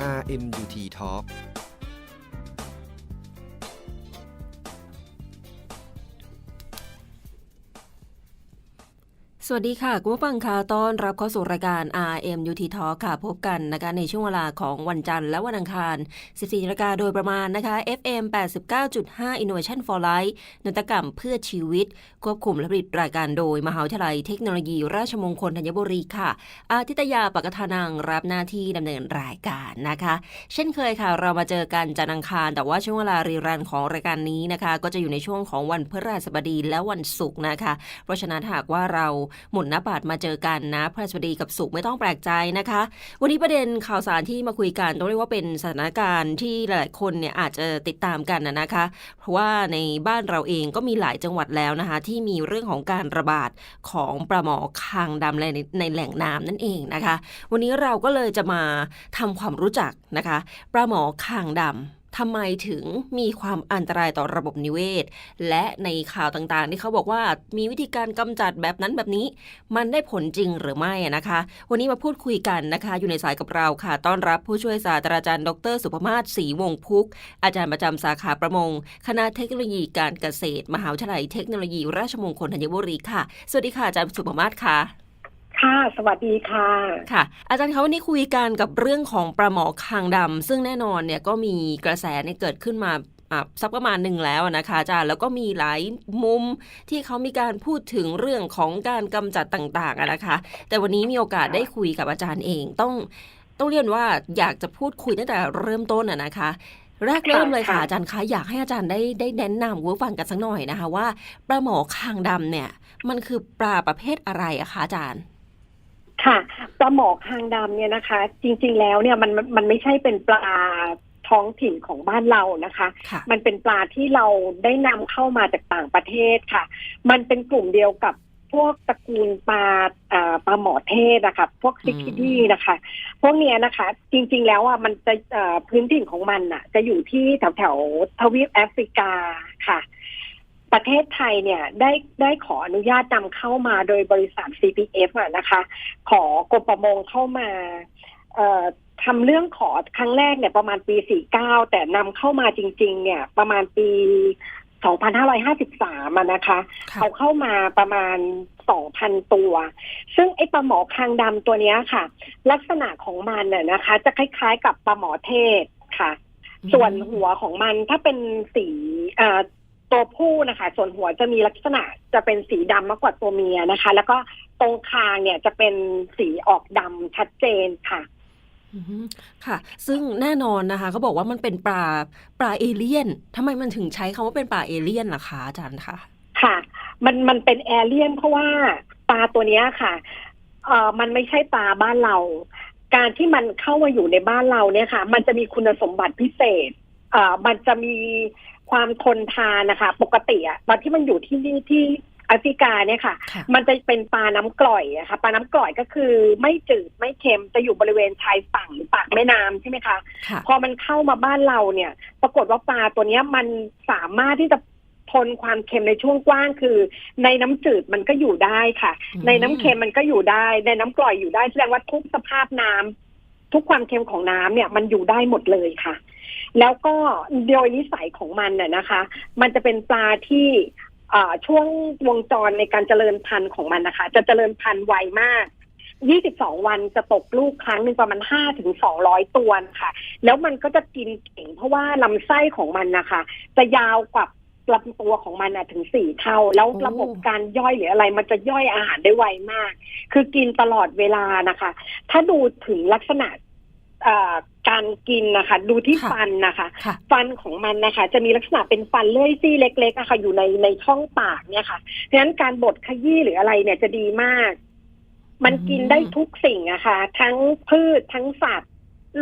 RMUT Talk สวัสดีค่ะ คุณผู้ฟังค่ะต้อนรับเข้าสู่รายการ RMUT Talk ค่ะ พบกันนะคะในช่วงเวลาของวันจันทร์และวันอังคาร 14นาฬิกาโดยประมาณนะคะ FM 89.5 Innovation for Life นวัตกรรมเพื่อชีวิต ควบคุมและผลิตรายการโดย มหาวิทยาลัยเทคโนโลยี ราชมงคลธัญบุรีค่ะ อาทิตยาปกทานังรับหน้าที่ดำเนินรายการนะคะ เช่นเคยค่ะ เรามาเจอกันจันทร์อังคาร แต่ว่าช่วงเวลารีรันของรายการนี้นะคะ ก็จะอยู่ในช่วงของวันพฤหัสบดีและวันศุกร์นะคะ เพราะฉะนั้นหากว่าเราหมุนหน้าบาทมาเจอกันนะพฤหัสบดีกับศุกร์ไม่ต้องแปลกใจนะคะ วันนี้ประเด็นข่าวสารที่มาคุยกันต้องเรียกว่าเป็นสถานการณ์ที่หลายๆคนเนี่ยอาจจะติดตามกันนะนะคะ เพราะว่าในบ้านเราเองก็มีหลายจังหวัดแล้วนะคะ ที่มีเรื่องของการระบาดของปลาหมอคางดำในในแหล่งน้ำนั่นเองนะคะ วันนี้เราก็เลยจะมาทำความรู้จักนะคะปลาหมอคางดำ ทำไมถึงมีความอันตรายต่อระบบนิเวศ และในข่าวต่างๆ ที่เขาบอกว่ามีวิธีการกำจัดแบบนั้นแบบนี้ มันได้ผลจริงหรือไม่นะคะ วันนี้มาพูดคุยกันนะคะ อยู่ในสายกับเราค่ะ ต้อนรับผู้ช่วยศาสตราจารย์ ดร สุภมาศศรีวงศ์พุก อาจารย์ประจำสาขาประมง คณะเทคโนโลยีการเกษตร มหาวิทยาลัยเทคโนโลยี ราชมงคลธัญบุรีค่ะ สวัสดีค่ะอาจารย์สุภมาศค่ะ ค่ะ สวัสดีค่ะ ค่ะ อาจารย์คะวันนี้คุยกันกับเรื่องของปลาหมอคางดำซึ่งแน่นอนเนี่ยก็มีกระแสเนี่ยเกิดขึ้นมาอะสักประมาณหนึ่งแล้วนะคะอาจารย์แล้วก็มีหลายมุมที่เขามีการพูดถึงเรื่องของการกำจัดต่างๆอะนะคะ แต่วันนี้มีโอกาสได้คุยกับอาจารย์เองต้องต้องเรียนว่าอยากจะพูดคุยตั้งแต่เริ่มต้นอะนะคะแรกเริ่มเลยค่ะค่ะอาจารย์คะอยากให้อาจารย์ได้ได้แนะนำคุณผู้ฟังกันสักหน่อยนะคะ ว่าปลาหมอคางดำเนี่ย มันคือปลาประเภทอะไรอะคะอาจารย์ ค่ะปลาหมอคางดำเนี่ยนะคะ จริง ๆ แล้วเนี่ยมันมันมันไม่ใช่เป็นปลาท้องถิ่นของบ้านเรานะคะค่ะมันเป็นปลาที่เราได้นำเข้ามาจากต่างประเทศค่ะ มันเป็นกลุ่มเดียวกับพวกตระกูลปลาอ่าปลาหมอเทศนะคะพวกซิคิดี้นะคะ พวกเนี้ยนะคะ จริง ๆ แล้วอะมันจะเอ่อพื้นถิ่นของมันอะ จะอยู่ที่แถวแถวๆทวีปแอฟริกาค่ะ ประเทศไทยเนี่ยได้ได้ขออนุญาตนำเข้ามาโดยบริษัท CPF อะนะคะ ขอกรมประมงเข้ามาเอ่อทำเรื่องขอครั้งแรกเนี่ยประมาณปี 49 แต่นำเข้ามาจริง ๆ เนี่ยประมาณปี 2553อะนะคะค่ะเอาเข้ามาประมาณ 2,000 ตัว ซึ่งไอ้ปลาหมอคางดำตัวเนี้ยค่ะ ลักษณะของมันน่ะนะคะ จะคล้ายๆกับปลาหมอเทศค่ะ ส่วนหัวของมันถ้าเป็นสีเอ่อ ตัวผู้นะคะ ส่วนหัวจะมีลักษณะจะเป็นสีดำมากกว่าตัวเมียนะคะ แล้วก็ตรงคางเนี่ยจะเป็นสีออกดำชัดเจนค่ะอืมค่ะ ซึ่งแน่นอนนะคะเขาบอกว่ามันเป็นปลาปลาเอเลี่ยนทำไมมันถึงใช้คำว่าเป็นปลาเอเลี่ยนล่ะคะอาจารย์คะค่ะ มันมันเป็นแอเลียน เพราะว่าปลาตัวเนี้ยค่ะเอ่อมันไม่ใช่ปลาบ้านเรา การที่มันเข้ามาอยู่ในบ้านเราเนี่ยค่ะ มันจะมีคุณสมบัติพิเศษเอ่อมันจะมี ความทนทานนะคะ ปกติอะตอนที่มันอยู่ที่นี่ที่แอฟริกาเนี่ยค่ะค่ะมันจะเป็นปลาน้ำกร่อยอะค่ะปลาน้ำกร่อยก็คือไม่จืดไม่เค็มจะอยู่บริเวณชายฝั่งหรือปากแม่น้ำใช่ไหมคะค่ะพอมันเข้ามาบ้านเราเนี่ย ปรากฏว่าปลาตัวเนี้ยมันสามารถที่จะทนความเค็มในช่วงกว้างคือ ในน้ำจืดมันก็อยู่ได้ค่ะอืมในน้ำเค็มมันก็อยู่ได้ ในน้ำกร่อยอยู่ได้แสดงว่าทุกสภาพน้ำทุกความเค็มของน้ำเนี่ยมันอยู่ได้หมดเลยค่ะ แล้วก็โดยนิสัยของมันน่ะนะคะ มันจะเป็นปลาที่อ่าช่วงวงจรในการเจริญพันธุ์ของมันนะคะ จะเจริญพันธุ์ไวมาก 22 วันจะตกลูกครั้งหนึ่งประมาณ 5 ถึง 200 ตัวนะคะแล้วมันก็จะกินเก่งเพราะว่าลำไส้ของมันนะคะ จะยาวกว่าลำตัวของมันอะถึงสี่เท่า แล้วโอ้ระบบการย่อยหรืออะไร มันจะย่อยอาหารได้ไวมาก คือกินตลอดเวลานะคะ ถ้าดูถึงลักษณะเอ่อ การกินนะคะ ดูที่ค่ะฟันนะคะค่ะฟันของมันนะคะ จะมีลักษณะเป็นฟันเลื่อยซี่เล็กๆอะค่ะอยู่ในในช่องปากเนี่ยค่ะเพราะฉะนั้นการบดขยี้หรืออะไรเนี่ยจะดีมาก มันกินได้ทุกสิ่งอะค่ะทั้งพืชทั้งสัตว์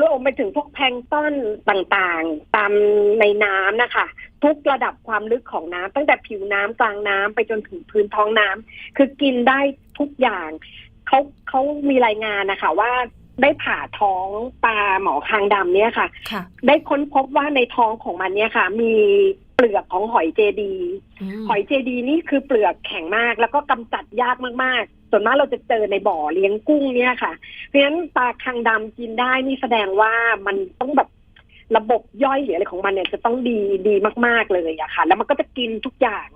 รวมไปถึงพวกแพลงก์ต้นต่างๆ ตามในน้ำนะคะ ทุกระดับความลึกของน้ำตั้งแต่ผิวน้ำกลางน้ำไปจนถึงพื้นท้องน้ำคือกินได้ทุกอย่างเขาเขามีรายงานนะคะ ว่า ได้ผ่าท้องปลาหมอคางดำเนี่ยค่ะ ค่ะ ได้ค้นพบว่าในท้องของมันเนี่ยค่ะ มีเปลือกของหอยเจดีมหอยเจดีนี่คือเปลือกแข็งมาก แล้วก็กำจัดยากมากส่วนมากเราจะเจอในบ่อเลี้ยงกุ้งเนี่ยค่ะ เพราะฉะนั้นปลาคังดำกินได้นี่แสดงว่ามันต้องแบบระบบย่อยหรืออะไรของมันเนี่ยจะต้องดีดีมาก ๆเลยอะค่ะ แล้วมันก็จะกินทุกอย่าง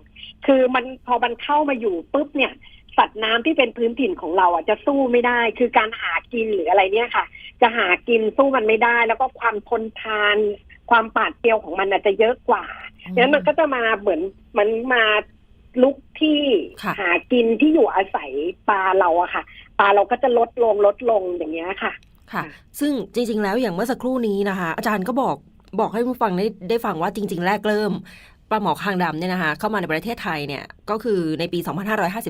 คือมันพอมันเข้ามาอยู่ปุ๊บเนี่ย สัตว์น้ำที่เป็นพื้นถิ่นของเราอะจะสู้ไม่ได้ คือการหากินหรืออะไรเนี่ยค่ะ จะหากินสู้มันไม่ได้ แล้วก็ความทนทาน ความปาดเปรียวของมันอาจจะเยอะกว่าดังนั้นมันก็จะมาเหมือนมันมาลุกที่ค่ะหากินที่อยู่อาศัยปลาเราอะค่ะ ปลาเราก็จะลดลงลดลงอย่างเงี้ยค่ะ ค่ะ ซึ่งจริง ๆ แล้วอย่างเมื่อสักครู่นี้นะคะ อาจารย์ก็บอกบอกให้ผู้ฟังได้ได้ฟังว่าจริง ๆ แรกเริ่ม ปลาหมอคางดำเนี่ยนะคะเข้ามาในประเทศไทยเนี่ยก็คือในปี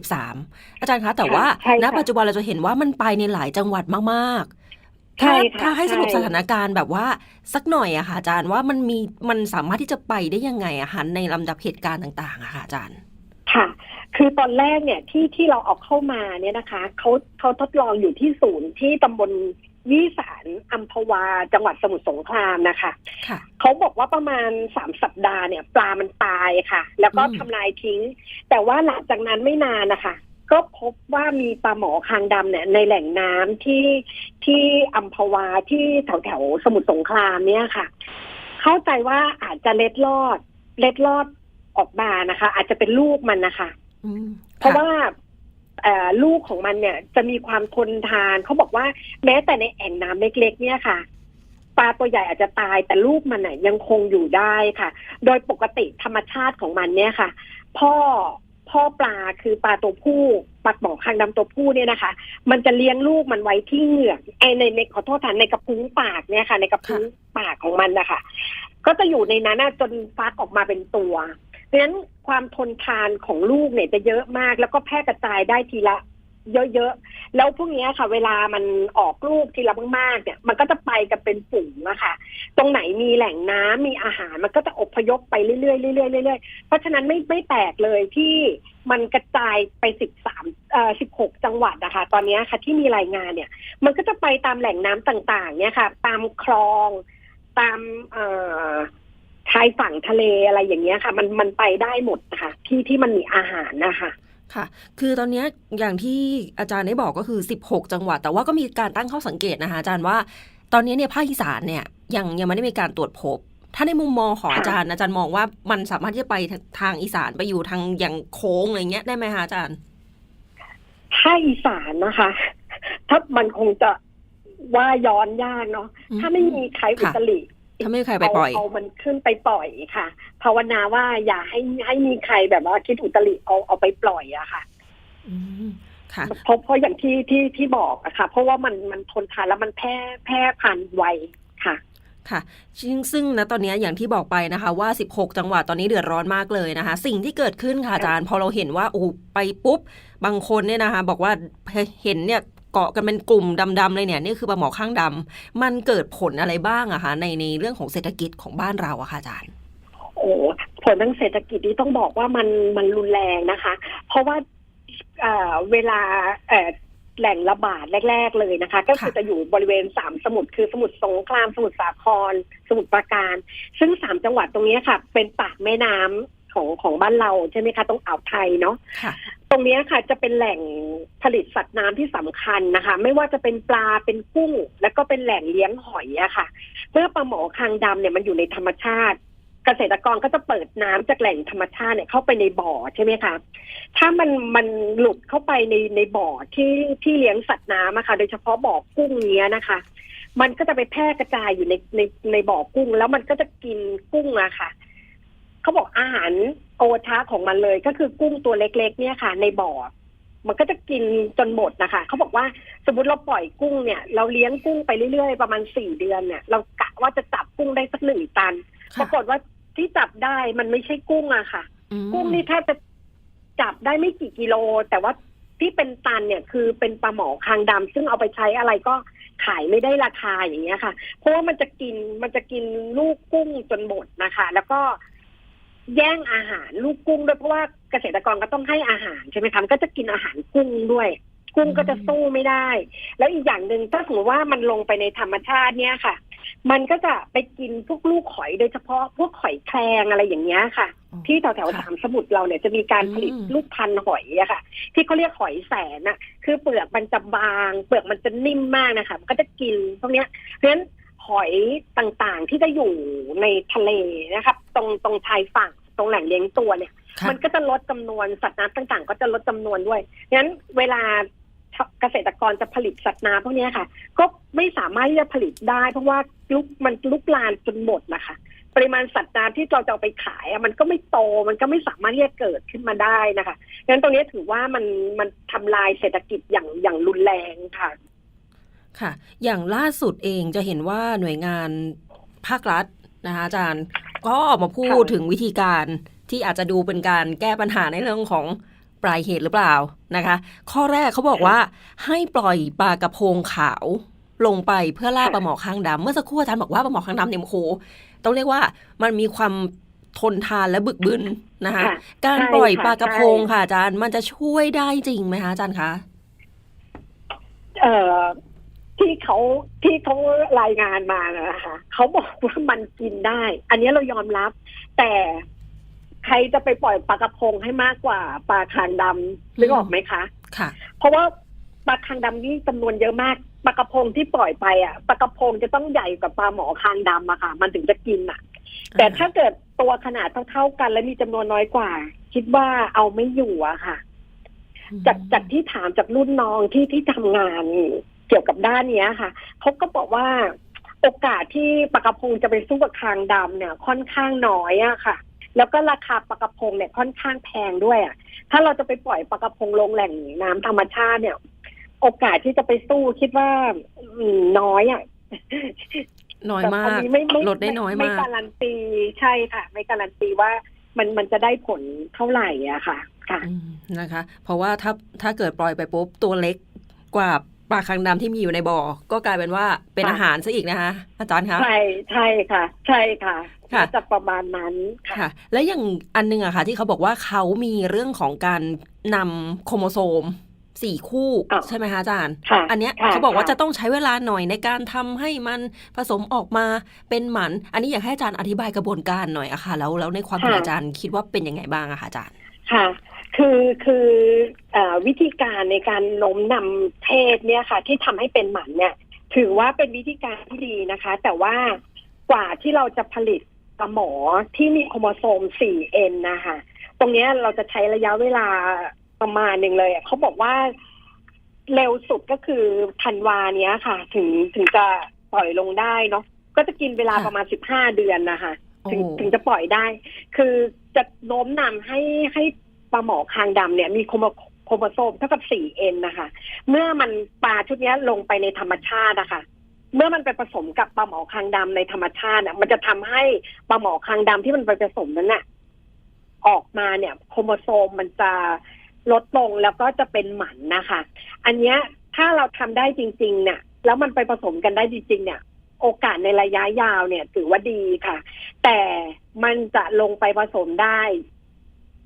2553 อาจารย์คะ แต่ว่าใช่ค่ะณปัจจุบันเราจะเห็นว่ามันไปในหลายจังหวัดมากๆใช่ถ้าค่ะถ้าให้สรุปใช่สถานการณ์แบบว่าสักหน่อยอะค่ะอาจารย์ว่ามันมีมันสามารถที่จะไปได้ยังไงอะคะในลำดับเหตุการณ์ต่างๆอะค่ะอาจารย์ค่ะ คือตอนแรกเนี่ยที่ที่เราเอาเข้ามาเนี่ยนะคะเขาเขาทดลองอยู่ที่ศูนย์ที่ตำบล ยี่สารอัมพวาจังหวัดสมุทรสงครามนะคะค่ะเขาบอกว่าประมาณสามสัปดาห์เนี่ยปลามันตายค่ะ แล้วก็อืมทำลายทิ้ง แต่ว่าหลังจากนั้นไม่นานนะคะ ก็พบว่ามีปลาหมอคางดำเนี่ยในแหล่งน้ำที่ที่อัมพวาที่แถวแถวๆสมุทรสงครามเนี่ยค่ะ เข้าใจว่าอาจจะเล็ดลอด เล็ดลอดออกมานะคะ อาจจะเป็นลูกมันนะคะอืมเพราะค่ว่าเอ่อ ลูกของมันเนี่ย จะมีความทนทานเขาบอกว่าแม้แต่ในแอ่งน้ำเล็กๆ เนี่ยค่ะปลาตัวใหญ่อาจจะตายแต่ลูกมันน่ะยังคงอยู่ได้ค่ะ โดยปกติธรรมชาติของมันเนี่ยค่ะ พ่อพ่อปลาคือปลาตัวผู้ปลาหมอคางดำตัวผู้เนี่ยนะคะ มันจะเลี้ยงลูกมันไว้ที่เหงือกไอในในขอโทษทานในกระพุ้งปากเนี่ยค่ะ ในกระพุ้งปากของมันนะคะก็จะอยู่ในนั้นจนฟักออกมาเป็นตัว เพราะฉะนั้นความทนทานของลูกเนี่ยจะเยอะมาก แล้วก็แพร่กระจายได้ทีละ เยอะๆ แล้วพวกนี้ค่ะ เวลามันออกลูกทีละมากๆเนี่ย มันก็จะไปกันเป็นฝูงอะค่ะ ตรงไหนมีแหล่งน้ำมีอาหารมันก็จะอพยพไปเรื่อยๆเรื่อยๆเรื่อยๆ เพราะฉะนั้นไม่ไม่แปลกเลยที่มันกระจายไปสิบสามเอ่อสิบหกจังหวัดนะคะตอนนี้ค่ะที่มีรายงานเนี่ย มันก็จะไปตามแหล่งน้ำต่าง ๆ เนี่ยค่ะ ตามคลองตามเอ่อ ชายฝั่งทะเลอะไรอย่างเงี้ยค่ะ มันมันไปได้หมดนะคะที่ที่มันมีอาหารนะคะค่ะ คือตอนเนี้ยอย่างที่อาจารย์ได้บอกก็คือ 16 จังหวัด แต่ว่าก็มีการตั้งข้อสังเกตนะคะ อาจารย์ว่าตอนนี้เนี่ยภาคอีสานเนี่ยยังยังไม่ได้มีการตรวจพบ ถ้าในมุมมองของค่ะอาจารย์อาจารย์มองว่ามันสามารถที่จะไปทางอีสานไปอยู่ทางอย่างโค้งอะไรเงี้ยได้ไหมคะอาจารย์ถ้าอีสานนะคะ ถ้ามันคงจะว่าย้อนยากเนาะอืมถ้าไม่มีใครอุตริ ถ้าไม่มีใครไปปล่อยเอามันขึ้นไปปล่อยค่ะ ภาวนาว่าอย่าให้ให้มีใครแบบว่าคิดอุตริเอาเอาไปปล่อยอะค่ะอืมค่ะเพราะเพราะอย่างที่ที่ที่บอกอะค่ะ เพราะว่ามันมันทนทานแล้วมันแพร่แพร่พันธุ์ไวค่ะค่ะซึ่งซึ่งณตอนนี้อย่างที่บอกไปนะคะ ว่า 16 จังหวัดตอนนี้เดือดร้อนมากเลยนะคะ สิ่งที่เกิดขึ้นค่ะอาจารย์ พอเราเห็นว่าโอ้ไปปุ๊บ บางคนเนี่ยนะคะ บอกว่าเห็นเนี่ย เกาะกันเป็นกลุ่มดำๆเลยเนี่ยนี่คือปลาหมอข้างดำมันเกิดผลอะไรบ้างอะคะในในเรื่องของเศรษฐกิจของบ้านเราอะค่ะอาจารย์โอ้ผลทางเศรษฐกิจนี่ต้องบอกว่ามันมันรุนแรงนะคะ เพราะว่าเอ่อเวลาเอ่อแหล่งระบาดแรก ๆ เลยนะคะ ก็คือค่ะจะอยู่บริเวณสามสมุทรคือสมุทรสงคราม สมุทรสาคร สมุทรปราการ ซึ่งสามจังหวัดตรงนี้ค่ะ เป็นปากแม่น้ำ ของของบ้านเราใช่ไหมคะตรงอ่าวไทยเนาะค่ะตรงเนี้ยค่ะจะเป็นแหล่งผลิตสัตว์น้ำที่สำคัญนะคะ ไม่ว่าจะเป็นปลาเป็นกุ้ง แล้วก็เป็นแหล่งเลี้ยงหอยอะค่ะ เมื่อปลาหมอคางดำเนี่ยมันอยู่ในธรรมชาติ เกษตรกรก็จะเปิดน้ำจากแหล่งธรรมชาติเนี่ยเข้าไปในบ่อใช่ไหมคะถ้ามันมันหลุดเข้าไปในในบ่อที่ที่เลี้ยงสัตว์น้ำอะค่ะ โดยเฉพาะบ่อกุ้งเนี้ยนะคะมันก็จะไปแพร่กระจายอยู่ในในในบ่อกุ้ง แล้วมันก็จะกินกุ้งอะค่ะ เขาบอกอาหารโอชาของมันเลยก็คือกุ้งตัวเล็ก ๆ เนี่ยค่ะ ในบ่อ มันก็จะกินจนหมดนะคะเขาบอกว่าสมมติเราปล่อยกุ้งเนี่ย เราเลี้ยงกุ้งไปเรื่อยๆประมาณสี่เดือนเนี่ย เรากะว่าจะจับกุ้งได้สักหนึ่งตันปค่ะรากฏว่าที่จับได้มันไม่ใช่กุ้งอะค่ะอืมกุ้งนี่แทบจะจับได้ไม่กี่กิโล แต่ว่าที่เป็นตันเนี่ยคือเป็นปลาหมอคางดำซึ่งเอาไปใช้อะไรก็ขายไม่ได้ราคาอย่างเงี้ยค่ะ เพราะว่ามันจะกินมันจะกินลูกกุ้งจนหมดนะคะ แล้วก็ แย่งอาหารลูกกุ้งด้วยเพราะว่าเกษตรกรก็ต้องให้อาหารใช่ไหมคะมันก็จะกินอาหารกุ้งด้วย กุ้งก็จะสู้ไม่ได้ แล้วอีกอย่างหนึ่งถ้าสมมติว่ามันลงไปในธรรมชาติเนี่ยค่ะ มันก็จะไปกินพวกลูกหอยโดยเฉพาะพวกหอยแครงอะไรอย่างเงี้ยค่ะอ๋อที่แถวแถวๆค่ะสามสมุทรเราเนี่ยจะมีการผลิตอืมลูกพันธุ์หอยอะค่ะ ที่เขาเรียกหอยแสนอะคือเปลือกมันจะบาง เปลือกมันจะนิ่มมากนะคะมันก็จะกินพวกเนี้ยเพราะฉะนั้น หอยต่างๆ ที่จะอยู่ในทะเลนะครับ ตรงตรงชายฝั่งตรงแหล่งเลี้ยงตัวเนี่ยค่ะมันก็จะลดจำนวนสัตว์น้ำต่างๆ ก็จะลดจำนวนด้วยงั้นเวลาเกษตรกรจะผลิตสัตว์น้ำพวกเนี้ยค่ะ ก็ไม่สามารถที่จะผลิตได้ เพราะว่าลุกมันลุกลามจนหมดนะคะ ปริมาณสัตว์น้ำที่เราจะเอาไปขายอะมันก็ไม่โตมันก็ไม่สามารถที่จะเกิดขึ้นมาได้นะคะงั้นตรงนี้ถือว่ามันมันทำลายเศรษฐกิจอย่างอย่างรุนแรงค่ะ ค่ะ อย่างล่าสุดเองจะเห็นว่าหน่วยงานภาครัฐนะคะอาจารย์ก็ออกมาพูดค่ะถึงวิธีการที่อาจจะดูเป็นการแก้ปัญหาในเรื่องของปลายเหตุหรือเปล่านะคะ ข้อแรกเขาบอกว่าให้ปล่อยปลากระพงขาวลงไปเพื่อล่าปลาหมอคางดำเมื่อสักครู่อาจารย์บอกว่าปลาหมอคางดำเนี่ยโอ้โหต้องเรียกว่ามันมีความทนทานและบึกบึนนะคะค่ะการใช่ปล่อยค่ะปลากระพงใช่ค่ะอาจารย์มันจะช่วยได้จริงไหมคะอาจารย์คะเอ่อ ที่เขาที่เขารายงานมานะคะเขาบอกว่ามันกินได้ อันนี้เรายอมรับ แต่ใครจะไปปล่อยปลากระพงให้มากกว่าปลาคางดำนึกออกไหมคะ ค่ะ เพราะว่าปลาคางดำนี่จำนวนเยอะมากปลากระพงที่ปล่อยไปอะปลากระพงจะต้องใหญ่กว่าปลาหมอคางดำอะค่ะ มันถึงจะกินอะ แต่ถ้าเกิดตัวขนาดเท่าๆกัน และมีจำนวนน้อยกว่า คิดว่าเอาไม่อยู่อะค่ะ จากจากที่ถามจากรุ่นน้องที่ที่ทำงานเกี่ยวกับด้านเนี้ยค่ะเขาก็บอกว่าโอกาสที่ปลากระพงจะไปสู้กับคางดำเนี่ย ค่อนข้างน้อยอะค่ะ แล้วก็ราคาปลากระพงเนี่ยค่อนข้างแพงด้วยอะถ้าเราจะไปปล่อยปลากระพงลงแหล่งน้ำธรรมชาติเนี่ย โอกาสที่จะไปสู้คิดว่าอืมน้อยอะน้อยแต่มาอักนี้ไม่ไม่ลดได้น้อยไม่มากการันตีใช่ค่ะ ไม่การันตีว่ามันมันจะได้ผลเท่าไหร่อะค่ะ ค่ะอืมนะคะ เพราะว่าถ้าถ้าเกิดปล่อยไปปุ๊บตัวเล็กกว่า ปลาคางดำที่มีอยู่ในบ่อ ก็กลายเป็นว่าเป็นค่ะอาหารซะอีกนะคะ อาจารย์คะ ใช่ใช่ค่ะ ใช่ค่ะค่ะน่าจะประมาณนั้นค่ะค่ะและอย่างอันหนึงอะค่ะ ที่เขาบอกว่าเขามีเรื่องของการนำโครโมโซมสี่คู่อ้าวใช่ไหมคะอาจารย์ค่ะอันเนี้ยค่ะเขาบอกว่าค่ะจะต้องใช้เวลาหน่อยในการทำให้มันผสมออกมาเป็นหมัน อันนี้อยากให้อาจารย์อธิบายกระบวนการหน่อยอะค่ะ แล้วแล้วในความเห็นค่ะอาจารย์คิดว่าเป็นยังไงบ้างอะคะอาจารย์ ค่ะ คือคืออวิธีการในการโน้มนำเพศเนี่ยค่ะ ที่ทำให้เป็นหมันเนี่ย ถือว่าเป็นวิธีการที่ดีนะคะ แต่ว่ากว่าที่เราจะผลิตปลาหมอที่มีโครโมโซม 4N นะคะ ตรงนี้เราจะใช้ระยะเวลาประมาณหนึ่งเลยเขาบอกว่าเร็วสุดก็คือธันวาเนี้ยค่ะ ถึงถึงจะปล่อยลงได้เนาะก็จะกินเวลาประมาณ15เดือนนะคะ ถึงถึงจะปล่อยได้ คือจะโน้มนำให้ให้ ปลาหมอคางดำเนี่ยมีโครโมโครโมโซมเท่ากับ 4N นะคะ เมื่อมันปลาชุดนี้ลงไปในธรรมชาตินะคะเมื่อมันไปผสมกับปลาหมอคางดำในธรรมชาติน่ะ มันจะทำให้ปลาหมอคางดำที่มันไปผสมนั้นน่ะออกมาเนี่ยโครโมโซมมันจะลดลงแล้วก็จะเป็นหมันนะคะ อันเนี้ยถ้าเราทำได้จริง ๆ เนี่ย แล้วมันไปผสมกันได้จริง ๆ เนี่ย โอกาสในระยะยาวเนี่ย ถือว่าดีค่ะ แต่มันจะลงไปผสมได้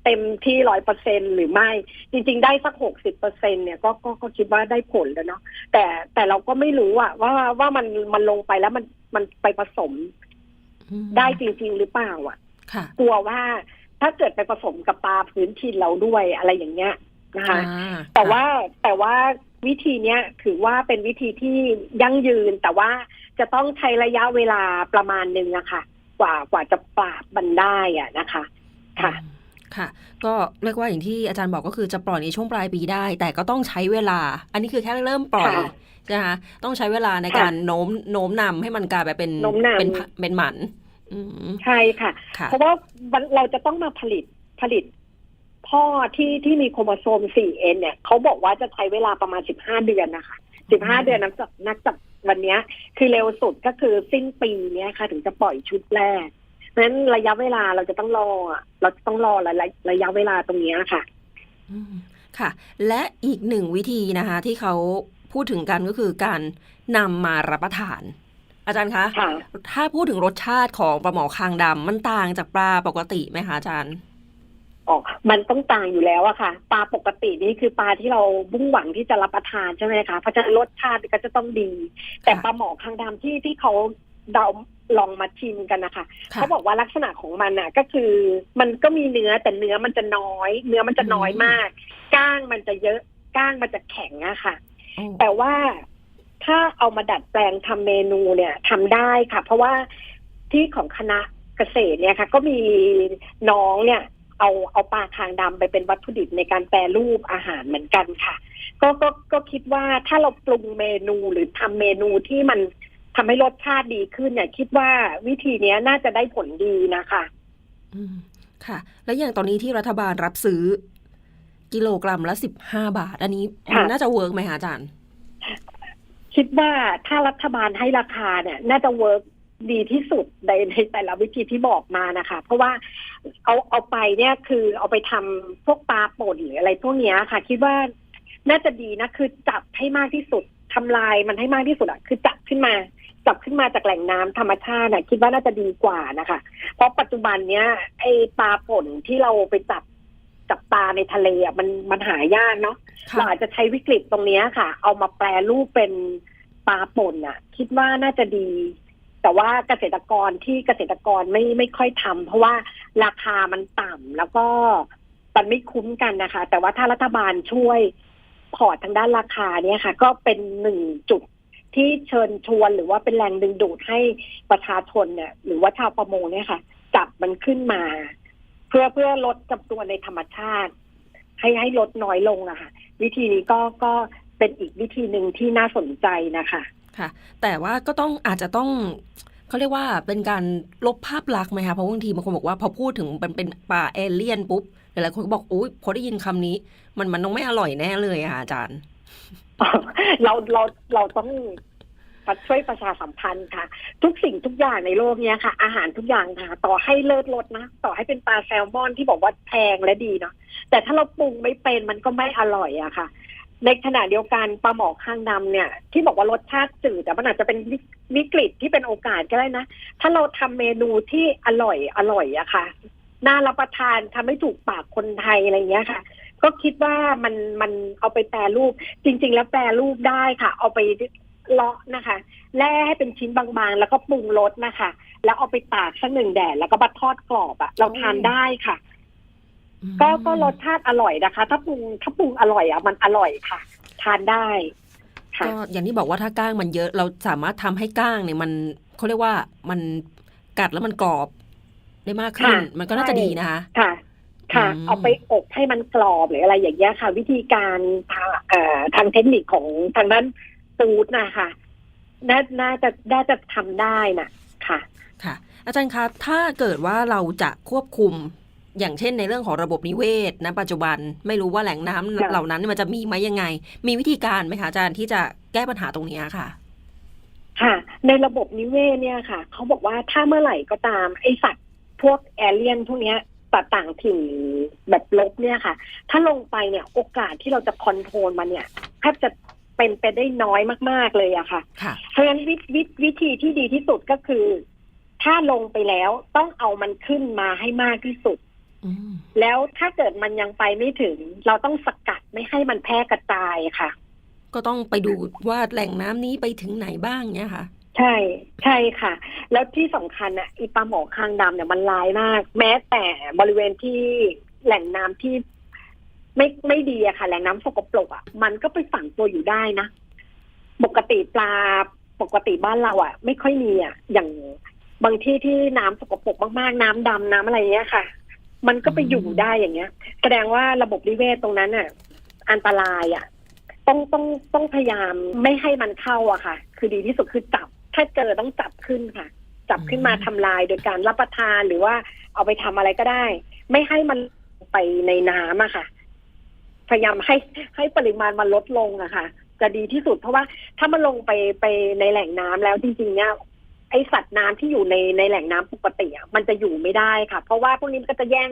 เต็มที่ร้อยเปอร์เซ็นหรือไม่ จริง ๆ ได้สักหกสิบเปอร์เซ็นเนี่ยก็ก็ก็คิดว่าได้ผลแล้วเนาะแต่แต่เราก็ไม่รู้อะว่าว่ามันมันลงไปแล้วมันมันไปผสมอืมได้จริง ๆ หรือเปล่าอะค่ะกลัวว่าถ้าเกิดไปผสมกับปลาพื้นถิ่นเราด้วยอะไรอย่างเงี้ยนะคะอ่าแต่ว่าแต่ว่าวิธีเนี้ยถือว่าเป็นวิธีที่ยั่งยืนแต่ว่าจะต้องใช้ระยะเวลาประมาณหนึ่งอะค่ะกว่ากว่าจะปราบมันได้อะนะคะ ค่ะอืม ค่ะ ก็เรียกว่าอย่างที่อาจารย์บอกก็คือจะปล่อยในช่วงปลายปีได้ แต่ก็ต้องใช้เวลา อันนี้คือแค่เริ่มปล่อยค่ะนะคะต้องใช้เวลาในค่ะการโน้มโน้มนำให้มันกลายไปเป็นโน้มนำเป็นผเป็นหมันอืมใช่ค่ะค่ะ เพราะว่ามันเราจะต้องมาผลิตผลิตพ่อที่ที่มีโครโมโซม 4N เนี่ยเขาบอกว่าจะใช้เวลาประมาณ 15 เดือนนะคะ 15 เดือนนับจากนับจากวันเนี้ยคือเร็วสุดก็คือสิ้นปีเนี้ยค่ะ ถึงจะปล่อยชุดแรกเพ ราะฉะนั้นระยะเวลาเราจะต้องรออะเราจะต้องรอระยะระยะเวลาตรงเนี้ยค่ะอืมค่ะ และอีกหนึ่งวิธีนะคะ ที่เขาพูดถึงกันก็คือการนำมารับประทาน อาจารย์คะค่ะถ้าพูดถึงรสชาติของปลาหมอคางดำมันต่างจากปลาปกติไหมคะอาจารย์อ๋อมันต้องต่างอยู่แล้วอะค่ะ ปลาปกตินี่คือปลาที่เราบุ้งหวังที่จะรับประทานใช่ไหมคะเพราะฉะนั้นรสชาติก็จะต้องดี แต่ปลาหมอคางดำที่ที่เขาเดา ลองมาชิมกันนะคะค่ะเขาบอกว่าลักษณะของมันน่ะ ก็คือ มันก็มีเนื้อแต่เนื้อมันจะน้อย เนื้อมันจะน้อยมาก ก้างมันจะเยอะก้างมันจะแข็งอะค่ะโอ้แต่ว่าถ้าเอามาดัดแปลงทำเมนูเนี่ยทำได้ค่ะ เพราะว่าที่ของคณะเกษตรเนี่ยค่ะ ก็มีน้องเนี่ย เอาเอาปลาคางดำไปเป็นวัตถุดิบในการแปรรูปอาหารเหมือนกันค่ะ ก็ก็ก็คิดว่าถ้าเราปรุงเมนูหรือทำเมนูที่มัน ทำให้รสชาติดีขึ้นเนี่ย คิดว่าวิธีเนี้ยน่าจะได้ผลดีนะคะอืมค่ะ แล้วอย่างตอนนี้ที่รัฐบาลรับซื้อ กิโลกรัมละสิบห้าบาท อันนี้มันค่ะน่าจะเวิร์กไหมคะอาจารย์ คิดว่าถ้ารัฐบาลให้ราคาเนี่ย น่าจะเวิร์กดีที่สุดในในแต่ละวิธีที่บอกมานะคะ เพราะว่าเอาเอาไปเนี่ยคือเอาไปทำพวกปลาป่นหรืออะไรพวกเนี้ยค่ะ คิดว่าน่าจะดีนะคือจับให้มากที่สุดทำลายมันให้มากที่สุดอะคือจับขึ้นมา จับขึ้นมาจากแหล่งน้ำธรรมชาติน่ะคิดว่าน่าจะดีกว่านะคะ เพราะปัจจุบันเนี้ยไอ้ปลาป่นที่เราไปจับจับปลาในทะเลอะมันมันหายากเนาะเราอาจจะใช้วิกฤตตรงเนี้ยค่ะ เอามาแปลรูปเป็นปลาป่นน่ะ คิดว่าน่าจะดี แต่ว่าเกษตรกรที่เกษตรกรไม่ไม่ค่อยทำเพราะว่าราคามันต่ำแล้วก็มันไม่คุ้มกันนะคะ แต่ว่าถ้ารัฐบาลช่วยพอร์ตทางด้านราคาเนี่ยค่ะ ก็เป็นหนึ่งจุด ที่เชิญชวนหรือว่าเป็นแรงดึงดูดให้ประชาชนเนี่ย หรือว่าชาวประมงเนี่ยค่ะ จับมันขึ้นมา เพื่อเพื่อลดจำนวนในธรรมชาติ ให้ให้ลดน้อยลงอะค่ะ วิธีนี้ก็ก็เป็นอีกวิธีหนึ่งที่น่าสนใจนะคะค่ะ แต่ว่าก็ต้องอาจจะต้องเขาเรียกว่าเป็นการลบภาพลักษณ์ไหมคะเพราะบางทีบางคนบอกว่าพอพูดถึงเป็นเป็นป่าเอเลี่ยนปุ๊บหลายๆคนก็บอกอุ้ยพอได้ยินคำนี้ มันมันต้องไม่อร่อยแน่เลยอะค่ะอาจารย์เราเราเราต้อง ช่วยประชาสัมพันธ์ค่ะ ทุกสิ่งทุกอย่างในโลกเนี้ยค่ะ อาหารทุกอย่างค่ะ ต่อให้เลิศรสนะ ต่อให้เป็นปลาแซลมอนที่บอกว่าแพงและดีเนาะแต่ถ้าเราปรุงไม่เป็นมันก็ไม่อร่อยอะค่ะ ในขณะเดียวกันปลาหมอข้างดำเนี่ย ที่บอกว่ารสชาติจืดแต่มันอาจจะเป็นวิวิกฤตที่เป็นโอกาสก็ได้นะ ถ้าเราทำเมนูที่อร่อยอร่อยอะค่ะน่ารับประทานทำให้ถูกปากคนไทยอะไรเงี้ยค่ะ ก็คิดว่ามันมันเอาไปแปรรูปจริง ๆ แล้วแปรรูปได้ค่ะ เอาไป เลาะนะคะ แล่ให้เป็นชิ้นบางๆ แล้วก็ปรุงรสนะคะ แล้วเอาไปตากสักหนึ่งแดดแล้วก็มาทอดกรอบอะเราทานได้ค่ะ ก็ก็รสชาติอร่อยนะคะ ถ้าปรุงถ้าปรุงอร่อยอะมันอร่อยค่ะ ทานได้ค่ะก็อย่างที่บอกว่าถ้าก้างมันเยอะเราสามารถทำให้ก้างเนี่ยมันเขาเรียกว่ามันกัดแล้วมันกรอบได้มากขึ้นค่ะมันก็น่าจะใช่ดีนะคะค่ะ ค่ะอืมเอาไปอบให้มันกรอบหรืออะไรอย่างเงี้ยค่ะ วิธีการทางเอ่อทางเทคนิคของทางด้าน ฟู้ดนะคะน่าน่าจะน่าจะทำได้น่ะค่ะ ค่ะ อาจารย์คะถ้าเกิดว่าเราจะควบคุมอย่างเช่นในเรื่องของระบบนิเวศณปัจจุบันไม่รู้ว่าแหล่งน้ำค่ะเหล่านั้นมันจะมีไหมยังไง มีวิธีการไหมคะอาจารย์ที่จะแก้ปัญหาตรงนี้ค่ะ ค่ะ ในระบบนิเวศเนี่ยค่ะเขาบอกว่าถ้าเมื่อไหร่ก็ตามไอสัตว์พวกแอเลียนพวกเนี้ยตัดต่างถิ่นแบบลบเนี่ยค่ะ ถ้าลงไปเนี่ยโอกาสที่เราจะคอนโทรลมันเนี่ยแทบจะ เป็นไปได้น้อยมาก ๆเลยอะค่ะค่ะเพราะฉะนั้นวิวิวิธีที่ดีที่สุดก็คือ ถ้าลงไปแล้วต้องเอามันขึ้นมาให้มากที่สุดอืมแล้วถ้าเกิดมันยังไปไม่ถึง เราต้องสกัดไม่ให้มันแพร่กระจายค่ะ ก็ต้องไปดูว่าแหล่งน้ำนี้ไปถึงไหนบ้างเนี่ยค่ะใช่ ใช่ค่ะ แล้วที่สำคัญอะอีปลาหมอคางดำเนี่ยมันร้ายมาก แม้แต่บริเวณที่แหล่งน้ำที่ ไม่ไม่ดีอะค่ะ แหล่งน้ำสกปรกอะมันก็ไปฝังตัวอยู่ได้นะ ปกติปลาปกติบ้านเราอะไม่ค่อยมีอะอย่างบางที่ที่น้ำสกปรกมากๆ น้ำดำน้ำอะไรเงี้ยค่ะ มันก็ไปอยู่ได้อย่างเงี้ย แสดงว่าระบบนิเวศตรงนั้นอะอันตรายอะต้องต้องต้องพยายามไม่ให้มันเข้าอะค่ะ คือดีที่สุดคือจับ ถ้าเจอต้องจับขึ้นค่ะ จับขึ้นมาอืมทำลายโดยการรับประทานหรือว่าเอาไปทำอะไรก็ได้ ไม่ให้มันไปในน้ำอะค่ะ พยายามให้ให้ปริมาณมันลดลงอะค่ะ จะดีที่สุดเพราะว่าถ้ามันลงไปไปในแหล่งน้ำแล้วจริง ๆ เนี่ยไอสัตว์น้ำที่อยู่ในในแหล่งน้ำปกติมันจะอยู่ไม่ได้ค่ะ เพราะว่าพวกนี้มันก็จะแย่ง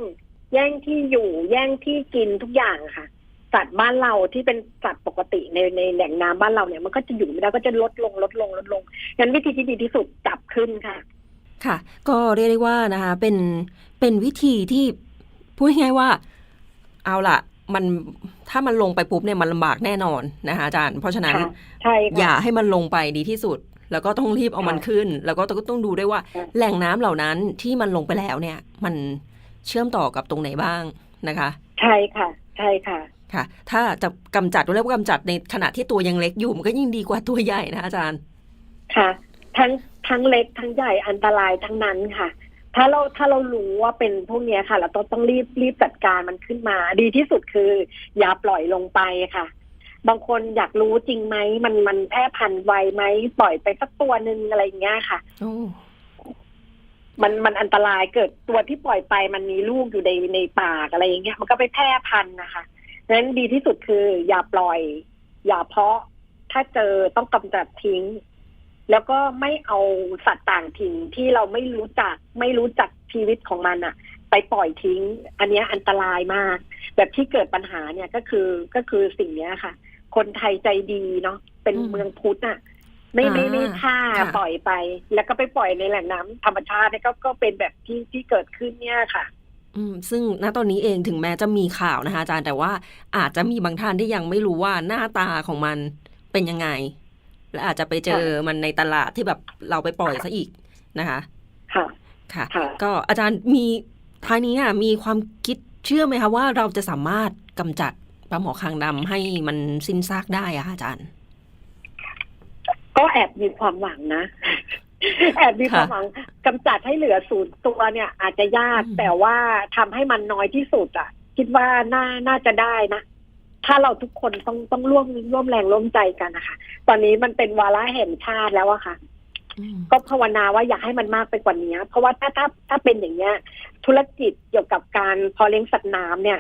แย่งที่อยู่แย่งที่กินทุกอย่างค่ะ สัตว์บ้านเราที่เป็นสัตว์ปกติในในแหล่งน้ำบ้านเราเนี่ยมันก็จะอยู่ไม่ได้ก็จะลดลงลดลงลดลงงั้นวิธีที่ดีที่สุดจับขึ้นค่ะ ค่ะ ก็เรียกได้ว่านะคะเป็นเป็นวิธีที่พูดง่ายว่า เอาล่ะ มันถ้ามันลงไปปุ๊บเนี่ยมันลำบากแน่นอนนะคะอาจารย์เพราะฉะนั้นค่ะใช่อย่าค่ะให้มันลงไปดีที่สุด แล้วก็ต้องรีบเอามันค่ะขึ้น แล้วก็ต้องต้องดูด้วยว่าค่ะแหล่งน้ำเหล่านั้นที่มันลงไปแล้วเนี่ย มันเชื่อมต่อกับตรงไหนบ้างนะคะ ใช่ค่ะ ใช่ค่ะค่ะ ถ้าจะกำจัดเรียกว่ากำจัดในขณะที่ตัวยังเล็กอยู่มันก็ยิ่งดีกว่าตัวใหญ่นะอาจารย์ ค่ะ ทั้งทั้งเล็กทั้งใหญ่อันตรายทั้งนั้นค่ะ ถ้าเราถ้าเรารู้ว่าเป็นพวกเนี้ยค่ะเราต้องต้องรีบรีบจัดการมันขึ้นมา ดีที่สุดคือ อย่าปล่อยลงไปค่ะ บางคนอยากรู้จริงไหมมันมันแพร่พันธุ์ไวไหมปล่อยไปสักตัวหนึ่งอะไรอย่างเงี้ยค่ะโอ้มันมันอันตรายเกิดตัวที่ปล่อยไปมันมีลูกอยู่ในในปากอะไรอย่างเงี้ยมันก็ไปแพร่พันธุ์นะคะดังนั้นดีที่สุดคือ อย่าปล่อย อย่าเพาะถ้าเจอต้องกำจัดทิ้ง แล้วก็ไม่เอาสัตว์ต่างถิ่นที่เราไม่รู้จักไม่รู้จักชีวิตของมันอะไปปล่อยทิ้ง อันเนี้ยอันตรายมาก แบบที่เกิดปัญหาเนี่ยก็คือก็คือสิ่งเนี้ยค่ะ คนไทยใจดีเนาะเป็นเมืองพุทธอะไม่ไม่ไม่ฆ่าปล่อยไป แล้วก็ไปปล่อยในแหล่งน้ำธรรมชาติเนี่ยก็ก็เป็นแบบที่ที่เกิดขึ้นเนี่ยค่ะอืมซึ่งณตอนนี้เองถึงแม้จะมีข่าวนะคะอาจารย์แต่ว่าอาจจะมีบางท่านที่ยังไม่รู้ว่าหน้าตาของมันเป็นยังไง และอาจจะไปเจอมันในตลาดที่แบบเราไปปล่อยซะอีกนะคะค่ะค่ะค่ะก็อาจารย์มีท้ายนี้อะมีความคิดเชื่อไหมคะว่าเราจะสามารถกำจัดปลาหมอคางดำให้มันสิ้นซากได้อะค่ะอาจารย์ ก็แอบมีความหวังนะ แอบมีความหวังกำจัดให้เหลือศูนย์ตัวเนี่ย อาจจะยากอืมแต่ว่าทำให้มันน้อยที่สุดอะ คิดว่าน่าน่าจะได้นะ ถ้าเราทุกคนต้องต้องร่วมร่วมแรงร่วมใจกันนะคะตอนนี้มันเป็นวาระแห่งชาติแล้วอะค่ะอืมก็ภาวนาว่าอยากให้มันมากไปกว่านี้ เพราะว่าถ้าถ้าถ้าเป็นอย่างเงี้ย ธุรกิจเกี่ยวกับการเพอเลี้ยงสัตว์น้ำเนี่ย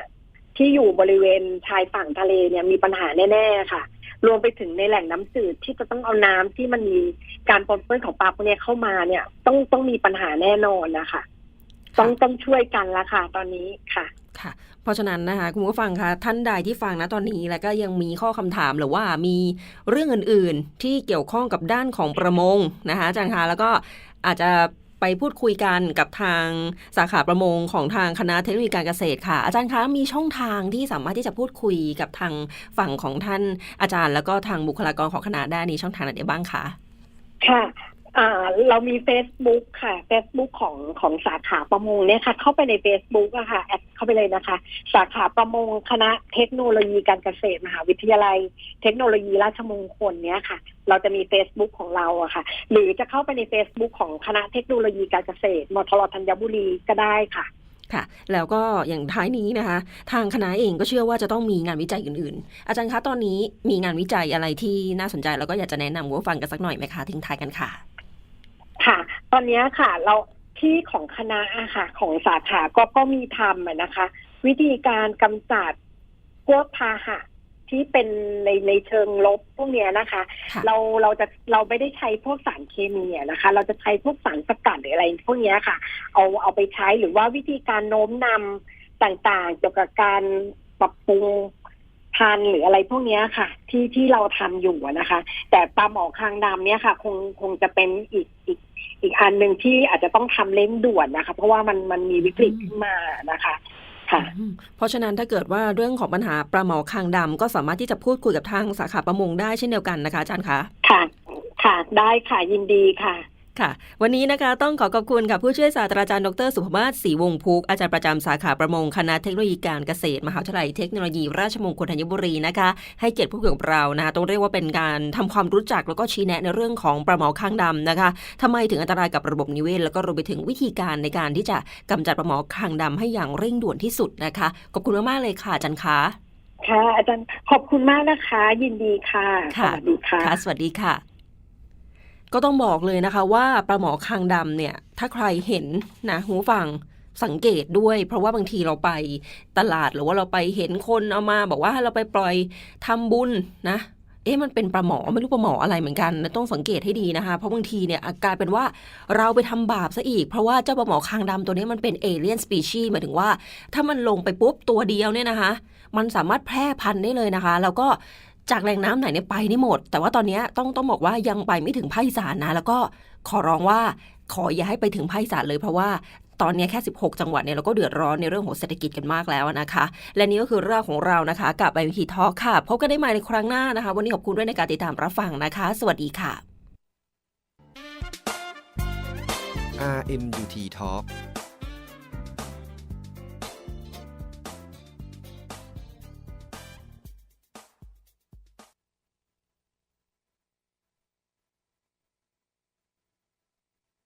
ที่อยู่บริเวณชายฝั่งทะเลเนี่ยมีปัญหาแน่ๆค่ะ รวมไปถึงในแหล่งน้ำจืดที่จะต้องเอาน้ำที่มันมีการปนเปื้อนของปลาพวกเนี้ยเข้ามาเนี่ย ต้องต้องมีปัญหาแน่นอนนะคะต้องต้องช่วยกันละค่ะ ตอนนี้ค่ะ ค่ะ เพราะฉะนั้นนะคะคุณผู้ฟังคะท่านใดที่ฟังนะตอนนี้แล้วก็ยังมีข้อคำถามหรือว่ามีเรื่องอื่นๆ ที่เกี่ยวข้องกับด้านของประมงนะคะอาจารย์คะแล้วก็อาจจะไปพูดคุยกันกับทางสาขาประมงของทางคณะเทคโนโลยีการเกษตรค่ะ อาจารย์คะมีช่องทางที่สามารถที่จะพูดคุยกับทางฝั่งของท่านอาจารย์ แล้วก็ทางบุคลากรของคณะได้ในช่องทางไหนได้บ้างคะค่ะ อ่าเรามี Facebook ค่ะ Facebook ของของสาขาประมงเนี่ยค่ะ เข้าไปใน Facebook อะค่ะแอดเข้าไปเลยนะคะ สาขาประมงคณะเทคโนโลยีการเกษตรมหาวิทยาลัย เทคโนโลยีราชมงคลเนี่ยค่ะ เราจะมี Facebook ของเราอะค่ะ หรือจะเข้าไปใน Facebook ของคณะเทคโนโลยีการเกษตรมทรธัญบุรีก็ได้ค่ะค่ะ แล้วก็อย่างท้ายนี้นะคะ ทางคณะเองก็เชื่อว่าจะต้องมีงานวิจัยอื่นๆ อาจารย์คะตอนนี้มีงานวิจัยอะไรที่น่าสนใจแล้วก็อยากจะแนะนำคุณผู้ฟังกันสักหน่อยไหมคะทิ้งท้ายกันค่ะ อนเนี้ยค่ะ เราที่ของคณะอะค่ะของสาขาก็ก็มีทำอะนะคะ วิธีการกำจัดพวกพาหะที่เป็นในในเชิงลบพวกเนี้ยนะคะค่ะเราเราจะเราไม่ได้ใช้พวกสารเคมีอะนะคะ เราจะใช้พวกสารสกัดหรืออะไรพวกเนี้ยค่ะ เอาเอาไปใช้หรือว่าวิธีการโน้มนำต่างๆเกี่ยวกับการปรับปรุงพันธุ์หรืออะไรพวกเนี้ยค่ะ ที่ที่เราทำอยู่อะนะคะ แต่ปลาหมอคางดำเนี่ยค่ะ คงคงจะเป็นอีกอีก อีกอันหนึ่งที่อาจจะต้องทำเร่งด่วนนะคะ เพราะว่ามันมันมีวิกฤตขึ้นมานะคะค่ะอืมเพราะฉะนั้นถ้าเกิดว่าเรื่องของปัญหาปลาหมอคางดำก็สามารถที่จะพูดคุยกับทางสาขาประมงได้เช่นเดียวกันนะคะอาจารย์คะค่ะ ค่ะ ได้ค่ะยินดีค่ะ ค่ะ วันนี้นะคะต้องขอขอบคุณค่ะผู้ช่วยศาสตราจารย์ดรสุภมาศศรีวงศ์พุกอาจารย์ประจำสาขาประมงคณะเทคโนโลยีการเกษตร มหาวิทยาลัยเทคโนโลยี ราชมงคลธัญบุรีนะคะ ให้เกียรติผู้คุยกับเรานะคะต้องเรียกว่าเป็นการทำความรู้จักแล้วก็ชี้แนะในเรื่องของปลาหมอข้างดำนะคะทำไมถึงอันตรายกับระบบนิเวศ แล้วก็รวมไปถึงวิธีการในการที่จะกำจัดปลาหมอข้างดำให้อย่างเร่งด่วนที่สุดนะคะขอบคุณมากๆเลยค่ะอาจารย์คะค่ะอาจารย์ขอบคุณมากนะคะ ยินดีค่ะสค่ะวัสดีค่ะค่ะ สวัสดีค่ะ ก็ต้องบอกเลยนะคะว่าปลาหมอคางดำเนี่ย ถ้าใครเห็นนะหูฟังสังเกตด้วย เพราะว่าบางทีเราไปตลาดหรือว่าเราไปเห็นคนเอามา บอกว่าให้เราไปปล่อยทำบุญนะเอ๊ะมันเป็นปลาหมอไม่รู้ปลาหมออะไรเหมือนกันต้องสังเกตให้ดีนะคะ เพราะบางทีเนี่ยอากลายเป็นว่าเราไปทำบาปซะอีก เพราะว่าเจ้าปลาหมอคางดำตัวนี้มันเป็นเอเลียนสปีชีส์หมายถึงว่า ถ้ามันลงไปปุ๊บตัวเดียวเนี่ยนะคะ มันสามารถแพร่พันธุ์ได้เลยนะคะ แล้วก็ จากแหล่งน้ำไหนเนี่ยไปได้หมด แต่ว่าตอนนี้ต้องต้องบอกว่ายังไปไม่ถึงภาคอีสานนะ แล้วก็ขอร้องว่าขออย่าให้ไปถึงภาคอีสานเลยเพราะว่าตอนนี้แค่ 16 จังหวัดเนี่ยเราก็เดือดร้อนในเรื่องของเศรษฐกิจกันมากแล้วนะคะ และนี่ก็คือเรื่องของเรานะคะ กับ i อ t Talk ค่ะ พบกันได้ใหม่ในครั้งหน้านะคะ วันนี้ขอบคุณด้วยในการติดตามรับฟังนะคะ สวัสดีค่ะ RMUT Talk